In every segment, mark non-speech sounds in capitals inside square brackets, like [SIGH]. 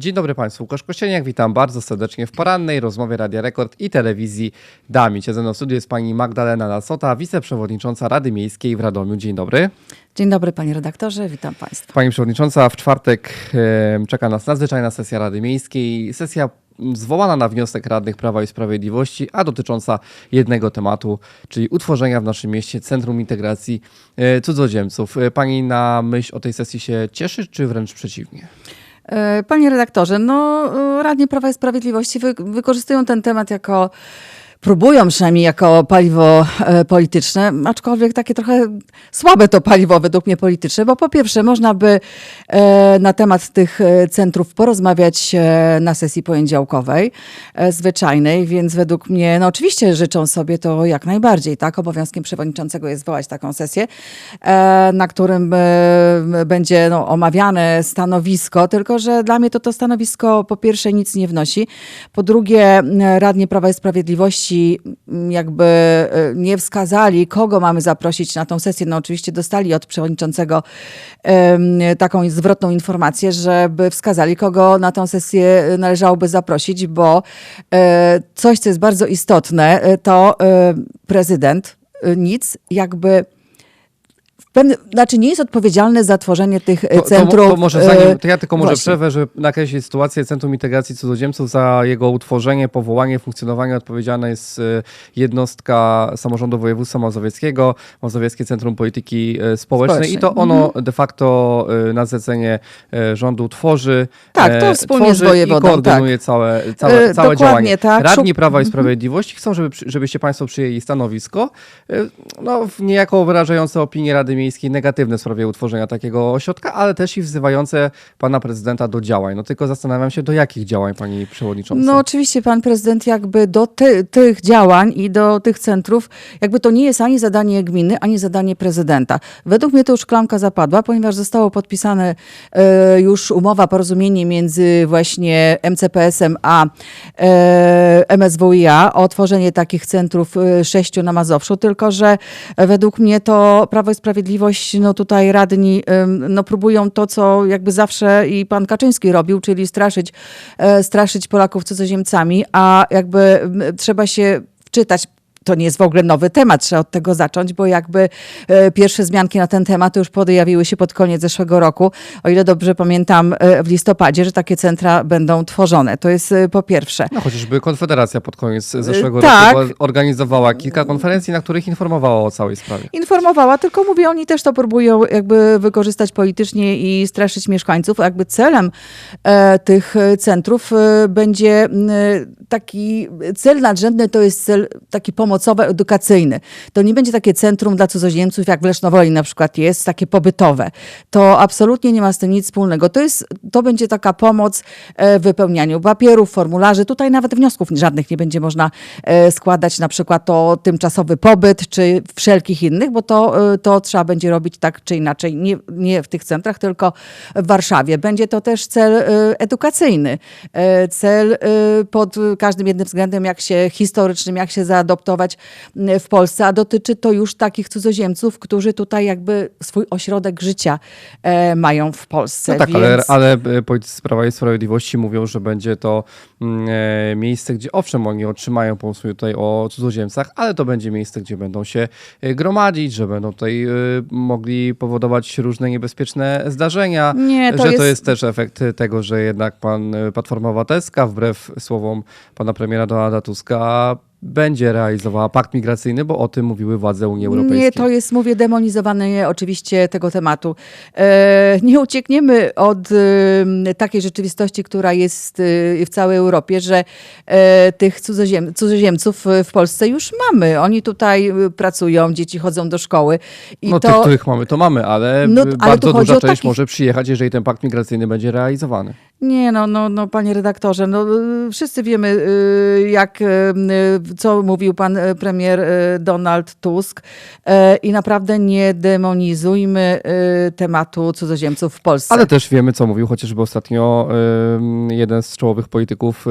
Dzień dobry Państwu, Łukasz Kościeniak, witam bardzo serdecznie w porannej rozmowie Radia Rekord i telewizji Dami. Ze mną w studiu jest pani Magdalena Lasota, wiceprzewodnicząca Rady Miejskiej w Radomiu. Dzień dobry. Dzień dobry panie redaktorze, witam państwa. Pani przewodnicząca, w czwartek e, czeka nas nadzwyczajna sesja Rady Miejskiej. Sesja zwołana na wniosek radnych Prawa i Sprawiedliwości, a dotycząca jednego tematu, czyli utworzenia w naszym mieście Centrum Integracji e, Cudzoziemców. E, Pani na myśl o tej sesji się cieszy, czy wręcz przeciwnie? E, Panie redaktorze, no e, radni Prawa i Sprawiedliwości wy, wykorzystują ten temat jako próbują przynajmniej jako paliwo e, polityczne, aczkolwiek takie trochę słabe to paliwo według mnie polityczne, bo po pierwsze można by e, na temat tych e, centrów porozmawiać na sesji poniedziałkowej, zwyczajnej, więc według mnie, no oczywiście życzą sobie to jak najbardziej, tak? Obowiązkiem przewodniczącego jest zwołać taką sesję, na którym będzie no, omawiane stanowisko, tylko że dla mnie to to stanowisko po pierwsze nic nie wnosi, po drugie m, radni Prawa i Sprawiedliwości m, jakby e, nie wskazali, kogo mamy zaprosić na tą sesję. No oczywiście dostali od przewodniczącego taką zwrotną informację, żeby wskazali, kogo na tą sesję należałoby zaprosić, bo e, coś, co jest bardzo istotne, e, to prezydent nic jakby w pewnym, znaczy nie jest odpowiedzialny za tworzenie tych e, To, centrów. to, to może e, zanim, to ja tylko może właśnie. przerwę, że nakreślić sytuację Centrum Integracji Cudzoziemców za jego utworzenie, powołanie, funkcjonowanie odpowiedzialna jest e, jednostka samorządu województwa mazowieckiego, Mazowieckie Centrum Polityki e, Społecznej Społecznej. i to ono de facto e, na zlecenie e, rządu tworzy, Tak, to e, wspólnie tworzy z wojewodą, i koordynuje całe, całe, E, całe dokładnie działanie. tak. Radni Prawa i Sprawiedliwości chcą, żeby, żebyście Państwo przyjęli stanowisko, e, no, w niejako wyrażające opinię Rady Miejskiej negatywne w sprawie utworzenia takiego ośrodka, ale też i wzywające pana prezydenta do działań. No tylko zastanawiam się, do jakich działań, pani przewodnicząca? No oczywiście pan prezydent jakby do ty, tych działań i do tych centrów, jakby to nie jest ani zadanie gminy, ani zadanie prezydenta. Według mnie to już klamka zapadła, ponieważ zostało podpisane e, już umowa, porozumienie między właśnie MCPS-em a e, MSWiA o tworzenie takich centrów e, sześciu na Mazowszu, tylko że e, według mnie to Prawo i Sprawiedliwość, no tutaj radni no próbują to, co jakby zawsze i pan Kaczyński robił, czyli straszyć, e, straszyć Polaków cudzoziemcami, a jakby trzeba się wczytać to nie jest w ogóle nowy temat, trzeba od tego zacząć, bo jakby e, pierwsze wzmianki na ten temat już pojawiły się pod koniec zeszłego roku, o ile dobrze pamiętam, e, w listopadzie, że takie centra będą tworzone. To jest e, po pierwsze. No chociażby Konfederacja pod koniec zeszłego tak. roku organizowała kilka konferencji, na których informowała o całej sprawie. informowała, tylko mówię, oni też to próbują jakby wykorzystać politycznie i straszyć mieszkańców. Jakby celem e, tych e, centrów e, będzie m, taki cel nadrzędny, to jest cel taki pomocowo-edukacyjny. To nie będzie takie centrum dla cudzoziemców, jak w Lesznowoli na przykład jest, takie pobytowe. To absolutnie nie ma z tym nic wspólnego. To, jest, to będzie taka pomoc e, w wypełnianiu papierów, formularzy. Tutaj nawet wniosków żadnych nie będzie można e, składać, na przykład o tymczasowy pobyt, czy wszelkich innych, bo to, e, to trzeba będzie robić tak czy inaczej, nie, nie w tych centrach, tylko w Warszawie. Będzie to też cel edukacyjny, cel pod każdym jednym względem, jak się historycznym, jak się zaadoptować m, w Polsce, a dotyczy to już takich cudzoziemców, którzy tutaj jakby swój ośrodek życia e, mają w Polsce. No tak, Więc... ale, ale politycy Prawa i Sprawiedliwości mówią, że będzie to mm, e, miejsce, gdzie owszem, oni otrzymają pomysł tutaj o cudzoziemcach, ale to będzie miejsce, gdzie będą się e, gromadzić, że będą tutaj mogli powodować różne niebezpieczne zdarzenia. Nie, to że to jest- jest też efekt tego, że jednak pan Platforma Obywatelska, wbrew słowom pana premiera Donalda Tuska, będzie realizowała pakt migracyjny, bo o tym mówiły władze Unii Europejskiej. Nie, to jest, mówię, demonizowanie oczywiście tego tematu. E, nie uciekniemy od e, takiej rzeczywistości, która jest e, w całej Europie, że tych cudzoziem, cudzoziemców w Polsce już mamy. Oni tutaj pracują, dzieci chodzą do szkoły. I no to, tych, których mamy, to mamy, ale No, ale bardzo chodzi duża część takich- może przyjechać, jeżeli ten pakt migracyjny będzie realizowany. Nie, no, no, no, panie redaktorze, no, y, wszyscy wiemy, y, jak, y, co mówił pan premier Donald Tusk i naprawdę nie demonizujmy tematu cudzoziemców w Polsce. Ale też wiemy, co mówił chociażby ostatnio jeden z czołowych polityków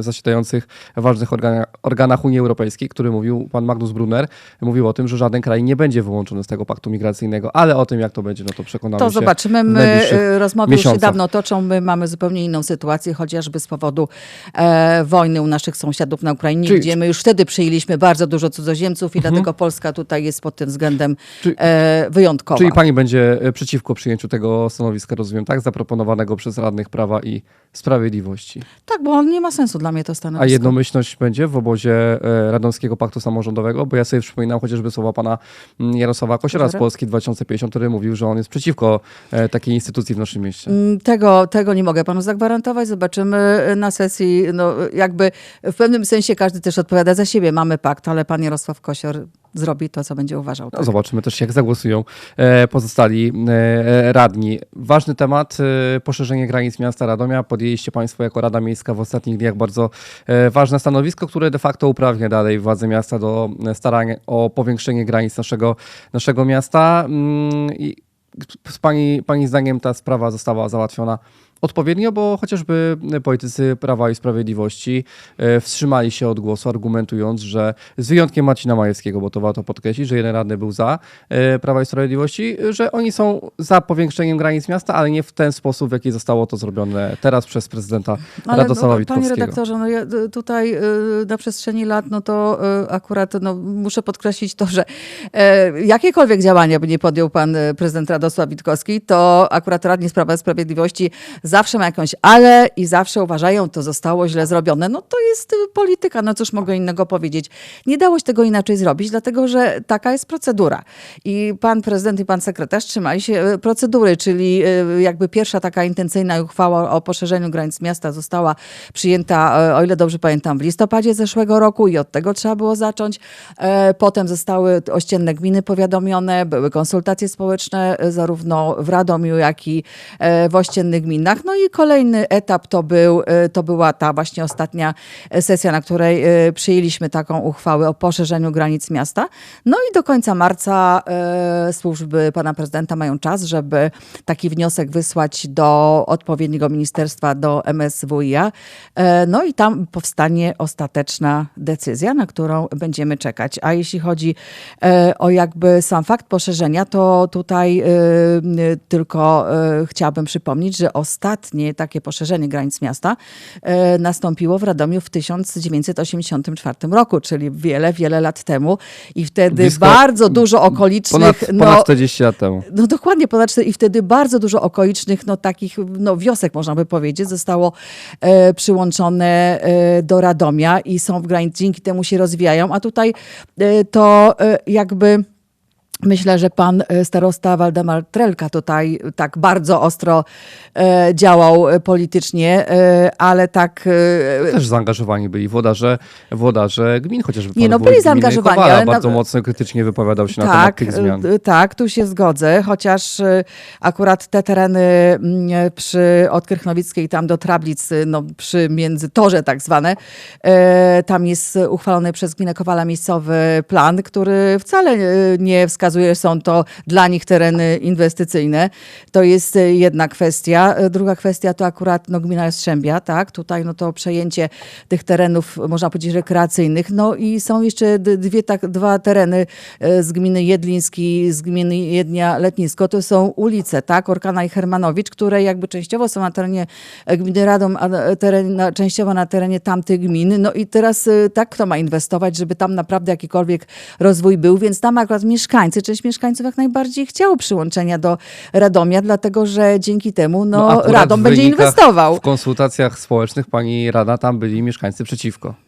zasiadających w ważnych organa, organach Unii Europejskiej, który mówił, pan Magnus Brunner, mówił o tym, że żaden kraj nie będzie wyłączony z tego paktu migracyjnego, ale o tym, jak to będzie, no to przekonamy To się zobaczymy. w My rozmowy już się dawno toczą. My my mamy zupełnie inną sytuację, chociażby z powodu e, wojny u naszych sąsiadów na Ukrainie, Czyli- gdzie my już wtedy przyjęliśmy bardzo dużo cudzoziemców i dlatego Polska tutaj jest pod tym względem Czyli- e, wyjątkowa. Czyli pani będzie e, przeciwko przyjęciu tego stanowiska, rozumiem, tak? Zaproponowanego przez radnych Prawa i Sprawiedliwości. Tak, bo nie ma sensu dla mnie to A stanowisko. jednomyślność będzie w obozie e, Radomskiego Paktu Samorządowego? Bo ja sobie przypominam chociażby słowa pana mm, Jarosława Kosiora z? Polski 2050, który mówił, że on jest przeciwko e, takiej instytucji w naszym mieście. Mm, Tego, tego nie mogę panu zagwarantować. Zobaczymy na sesji. No, jakby w pewnym sensie każdy też odpowiada za siebie. Mamy pakt, ale pan Jarosław Kosior zrobi to, co będzie uważał. No, Tak? zobaczymy też, jak zagłosują e, pozostali e, radni. Ważny temat, e, poszerzenie granic miasta Radomia. Podjęliście Państwo jako Rada Miejska w ostatnich dniach bardzo e, ważne stanowisko, które de facto uprawnia dalej władze miasta do e, starania o powiększenie granic naszego, naszego miasta. Mm, I z pani, pani zdaniem ta sprawa została załatwiona odpowiednio, bo chociażby politycy Prawa i Sprawiedliwości e, wstrzymali się od głosu, argumentując, że z wyjątkiem Marcina Majewskiego, bo to warto podkreślić, że jeden radny był za e, Prawa i Sprawiedliwości, że oni są za powiększeniem granic miasta, ale nie w ten sposób, w jaki zostało to zrobione teraz przez prezydenta Ale Radosława no, Witkowskiego. Panie redaktorze, no ja y, tutaj y, na przestrzeni lat, no to y, akurat no, muszę podkreślić to, że e, jakiekolwiek działania by nie podjął pan prezydent Radosław Witkowski, to akurat radni z Prawa i Sprawiedliwości zawsze ma jakąś ale i zawsze uważają, to zostało źle zrobione. No to jest y, polityka, no cóż mogę innego powiedzieć. Nie dało się tego inaczej zrobić, dlatego że taka jest procedura. I pan prezydent i pan sekretarz trzymali się y, procedury, czyli y, jakby pierwsza taka intencyjna uchwała o poszerzeniu granic miasta została przyjęta, o ile dobrze pamiętam, w listopadzie zeszłego roku i od tego trzeba było zacząć. E, Potem zostały ościenne gminy powiadomione, były konsultacje społeczne zarówno w Radomiu, jak i e, w ościennych gminach. No i kolejny etap to, był, e, to była ta właśnie ostatnia sesja, na której e, przyjęliśmy taką uchwałę o poszerzeniu granic miasta. No i do końca marca e, służby pana prezydenta mają czas, żeby taki wniosek wysłać do odpowiedniego ministerstwa, do MSWiA. No i tam powstanie ostateczna decyzja, na którą będziemy czekać. A jeśli chodzi o jakby sam fakt poszerzenia, to tutaj tylko chciałabym przypomnieć, że ostatnie takie poszerzenie granic miasta e, nastąpiło w Radomiu w 1984 roku, czyli wiele, wiele lat temu. I wtedy Blisko- bardzo dużo okolicznych... Ponad, no, ponad 40 lat temu. no dokładnie, ponad cztery- i wtedy bardzo dużo okolicznych, no takich no, wiosek, można by powiedzieć, zostało e, przyłączone e, do Radomia i są w granicy, dzięki temu się rozwijają, a tutaj e, to e, jakby... Myślę, że pan e, starosta Waldemar Trelka tutaj tak bardzo ostro e, działał e, politycznie, ale tak Też zaangażowani byli włodarze, włodarze gmin, chociażby pan Nie, no, byli zaangażowani, Kowala ale na- bardzo mocno krytycznie wypowiadał się na temat tych zmian. Tak, tu się zgodzę, chociaż akurat te tereny przy od Krychnowickiej tam do Trablic, no, przy międzytorze tak zwane, tam jest uchwalony przez gminę Kowala miejscowy plan, który wcale nie wskazuje, że są to dla nich tereny inwestycyjne. To jest e, jedna kwestia. E, Druga kwestia to akurat no, gmina Jastrzębia, tak? Tutaj no to przejęcie tych terenów, można powiedzieć, rekreacyjnych. No i są jeszcze dwie, tak, dwa tereny e, z gminy Jedliński, z gminy Jednia Letnisko. To są ulice, tak? Orkana i Hermanowicz, które jakby częściowo są na terenie gminy Radom, a teren, na, częściowo na terenie tamtych gmin. No i teraz tak kto ma inwestować, żeby tam naprawdę jakikolwiek rozwój był, więc tam akurat mieszkańcy, część mieszkańców jak najbardziej chciało przyłączenia do Radomia, dlatego że dzięki temu no, akurat Radom będzie inwestował. W konsultacjach społecznych pani rada, tam byli mieszkańcy przeciwko.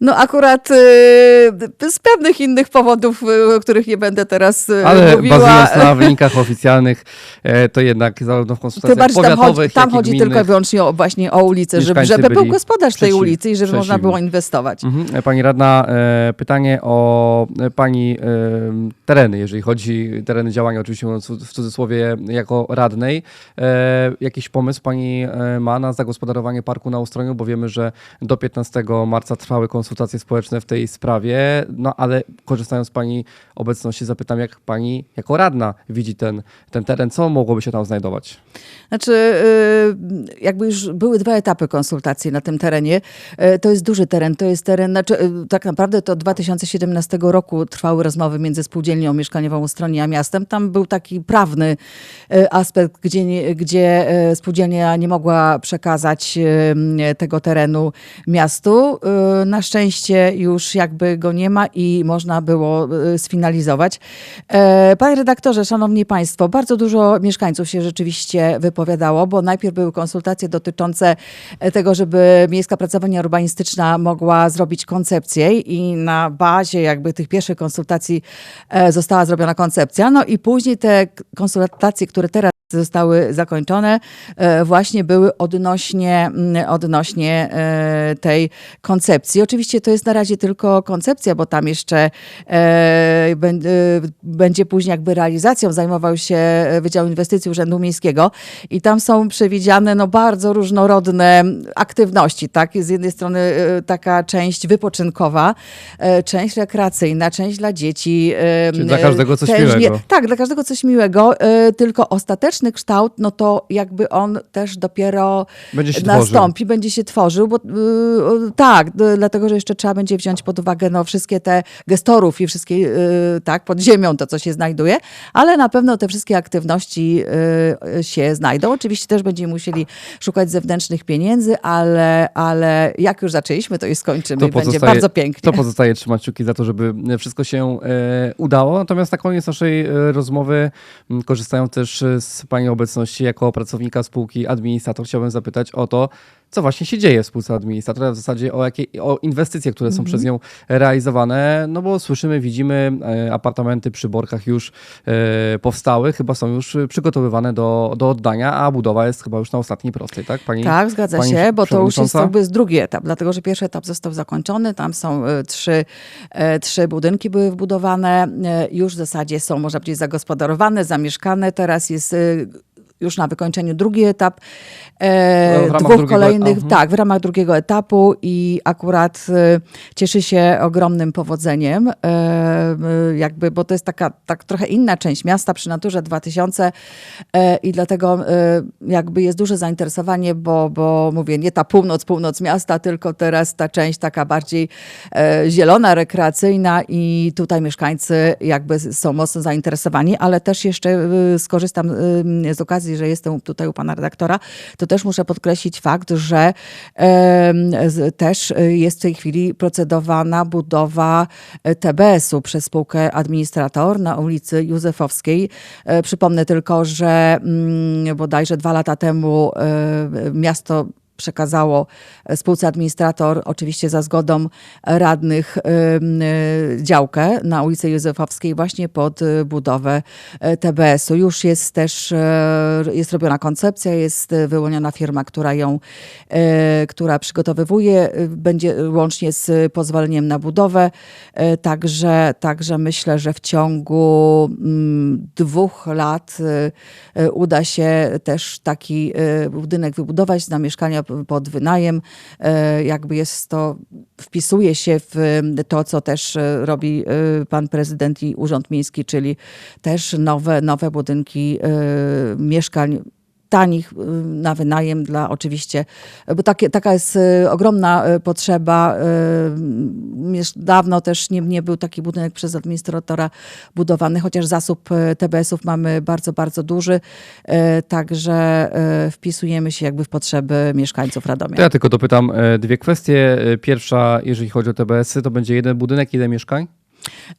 No akurat y, z pewnych innych powodów, y, o których nie będę teraz y, Ale mówiła. bazując na [LAUGHS] wynikach oficjalnych, e, to jednak zarówno w konsultacjach bardziej tam chodzi, powiatowych, tam jak i chodzi tylko i wyłącznie o, właśnie o ulicę, żeby, żeby był gospodarz tej przeciw- ulicy i żeby można przeciwni. było inwestować. Mhm. Pani radna, e, pytanie o e, pani e, tereny, jeżeli chodzi tereny działania, oczywiście w cudzysłowie jako radnej. E, jakiś pomysł pani e, ma na zagospodarowanie parku na Ustroniu, bo wiemy, że do 15 marca trwa trwały konsultacje społeczne w tej sprawie, no ale korzystając z Pani obecności zapytam, jak Pani jako radna widzi ten, ten teren, co mogłoby się tam znajdować? Znaczy, y, jakby już były dwa etapy konsultacji na tym terenie. Y, To jest duży teren, to jest teren, znaczy, y, tak naprawdę to od 2017 roku trwały rozmowy między spółdzielnią mieszkaniową Ustronie a miastem. Tam był taki prawny aspekt, gdzie, gdzie spółdzielnia nie mogła przekazać tego terenu miastu. Na szczęście już jakby go nie ma i można było y, sfinalizować. E, Panie redaktorze, szanowni państwo, bardzo dużo mieszkańców się rzeczywiście wypowiadało, bo najpierw były konsultacje dotyczące e, tego, żeby Miejska Pracownia Urbanistyczna mogła zrobić koncepcję i na bazie jakby tych pierwszych konsultacji e, została zrobiona koncepcja. No i później te konsultacje, które teraz zostały zakończone, e, właśnie były odnośnie, mm, odnośnie e, tej koncepcji. Oczywiście to jest na razie tylko koncepcja, bo tam jeszcze e, bę- będzie później jakby realizacją zajmował się Wydział Inwestycji Urzędu Miejskiego i tam są przewidziane no, bardzo różnorodne aktywności. Tak? Z jednej strony taka część wypoczynkowa, część rekreacyjna, część dla dzieci. Czyli dla każdego coś też nie- miłego. tak, dla każdego coś miłego, tylko ostateczny kształt, no to jakby on też dopiero Będzie się tworzył. nastąpi, będzie się tworzył, bo y, tak, d- dlatego, że jeszcze trzeba będzie wziąć pod uwagę no, wszystkie te gestorów i wszystkie, y, tak, pod ziemią to, co się znajduje, ale na pewno te wszystkie aktywności y, y, się znajdą. Oczywiście też będziemy musieli szukać zewnętrznych pieniędzy, ale, ale jak już zaczęliśmy, to i skończymy. i będzie bardzo pięknie. To pozostaje trzymać kciuki za to, żeby wszystko się e, udało. Natomiast na koniec naszej e, rozmowy, m, korzystając też e, z Pani obecności jako pracownika spółki administrator, chciałbym zapytać o to, co właśnie się dzieje w spółce administratora, w zasadzie o, jakie, o inwestycje, które są przez nią realizowane, no bo słyszymy, widzimy e, apartamenty przy Borkach już e, powstały, chyba są już przygotowywane do, do oddania, a budowa jest chyba już na ostatniej prostej, tak? Pani, Tak, zgadza pani się, bo to już jest jakby drugi etap, dlatego że pierwszy etap został zakończony, tam są e, trzy, trzy budynki były wbudowane, już w zasadzie są, można powiedzieć, zagospodarowane, zamieszkane, teraz jest już na wykończeniu drugi etap. E, ramach dwóch drugiego- kolejnych, mhm. tak, w ramach drugiego etapu i akurat e, cieszy się ogromnym powodzeniem, e, e, jakby, bo to jest taka tak trochę inna część miasta przy Naturze 2000 e, i dlatego e, jakby jest duże zainteresowanie, bo, bo mówię, nie ta północ, północ miasta, tylko teraz ta część taka bardziej e, zielona, rekreacyjna i tutaj mieszkańcy jakby są mocno zainteresowani, ale też jeszcze e, skorzystam e, z okazji, że jestem tutaj u pana redaktora, to też muszę podkreślić fakt, że też e, jest w tej chwili procedowana budowa e, TBS-u przez spółkę Administrator na ulicy Józefowskiej. E, Przypomnę tylko, że mm, bodajże dwa lata temu e, miasto przekazało e, spółce administrator, oczywiście za zgodą radnych, ym, y, działkę na ulicy Józefowskiej właśnie pod budowę e, TBS-u. Już jest też, e, jest robiona koncepcja, jest e, wyłoniona firma, która ją, e, która przygotowywuje, e, będzie łącznie z pozwoleniem na budowę. E, Także, także myślę, że w ciągu dwóch lat e, e, uda się też taki e, budynek wybudować na mieszkania pod wynajem. E, Jakby jest to, wpisuje się w e, to, co też e, robi e, pan prezydent i Urząd Miejski, czyli też nowe, nowe budynki mieszkań tanich y, na wynajem dla oczywiście, bo takie, taka jest y, ogromna y, potrzeba. Już dawno też nie, nie był taki budynek przez administratora budowany, chociaż zasób TBS-ów mamy bardzo, bardzo duży, także wpisujemy się jakby w potrzeby mieszkańców Radomia. To ja tylko dopytam dwie kwestie. Pierwsza, jeżeli chodzi o TBS-y, to będzie jeden budynek, ile mieszkań?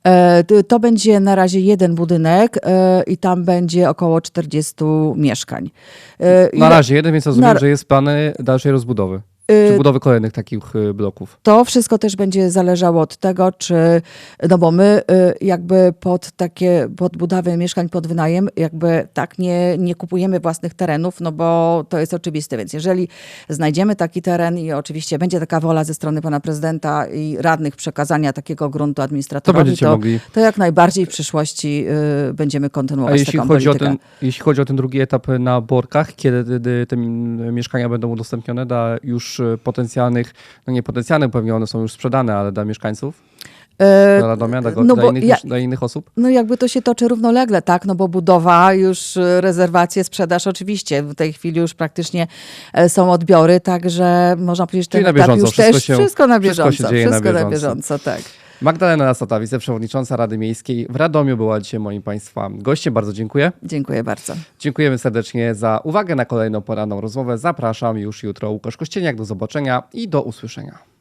E, To będzie na razie jeden budynek e, i tam będzie około 40 mieszkań. E, Na razie jeden, więc rozumiem, na- że jest plany dalszej rozbudowy. Y, Czy budowy kolejnych takich e, bloków. To wszystko też będzie zależało od tego, czy, no bo my y, jakby pod takie, pod budowę mieszkań pod wynajem, jakby tak nie, nie kupujemy własnych terenów, no bo to jest oczywiste. Więc jeżeli znajdziemy taki teren i oczywiście będzie taka wola ze strony pana prezydenta i radnych przekazania takiego gruntu To administratorowi, będziecie to, mogli. to jak najbardziej w przyszłości y, będziemy A kontynuować jeśli taką chodzi, o politykę. ten, jeśli chodzi o ten drugi etap na Borkach, kiedy te, te mieszkania będą udostępnione dla już już e, potencjalnych, no nie potencjalnych, pewnie one są już sprzedane, ale dla mieszkańców E, dla Radomia, dla, no dla, innych, ja- dla innych osób? No jakby to się toczy równolegle, tak? No bo budowa, już e, rezerwacje, sprzedaż oczywiście. W tej chwili już praktycznie e, są odbiory, także można powiedzieć, że Czyli ten na bieżąco, już wszystko też się- wszystko na wszystko bieżąco. się dzieje na wszystko bieżąco. bieżąco, tak. Magdalena Lasota, wiceprzewodnicząca Rady Miejskiej w Radomiu była dzisiaj moim Państwa gościem. Bardzo dziękuję. Dziękuję bardzo. Dziękujemy serdecznie za uwagę na kolejną poranną rozmowę. Zapraszam już jutro. Łukasz Kościeniak. Do zobaczenia i do usłyszenia.